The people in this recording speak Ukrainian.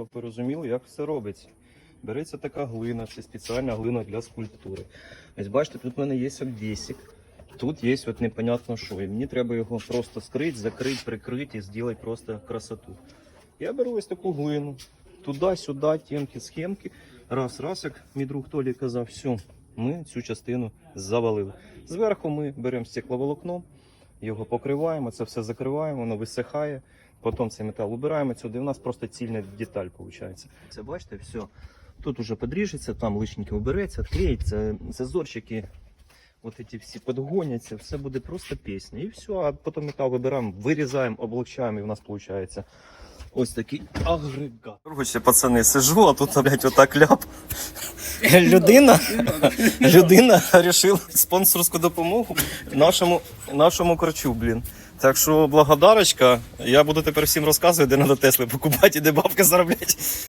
щоб ви розуміли, як все робиться. Береться така глина, це спеціальна глина для скульптури. Ось бачите, тут в мене є обвісик. Тут є от непонятно що. І мені треба його просто скрити, закрити, прикрити і зробити просто красоту. Я беру ось таку глину. Туди-сюди, тємки, схемки. Раз, раз, як мій друг Толі казав, все, ми цю частину завалили. Зверху ми беремо стекловолокно, його покриваємо, це все закриваємо, воно висихає. Потім цей метал убираємо сюди. У нас просто цільна деталь виходить. Це бачите, все. Тут уже подріжеться, там лишненьке убереться, відклеїться, зазорчики, от ці всі подгоняться, все буде просто пісня. І все, а потім метал вибираємо, вирізаємо, облучаємо, і в нас виходить ось такий агрегат. Короче, пацани, сижу, а тут, блядь, отак ляп. Людина, людина вирішила спонсорську допомогу нашому, нашому корчу, блін. Так що благодарочка. Я буду тепер всім розказувати, де треба Тесли покупати і де бабки заробляти.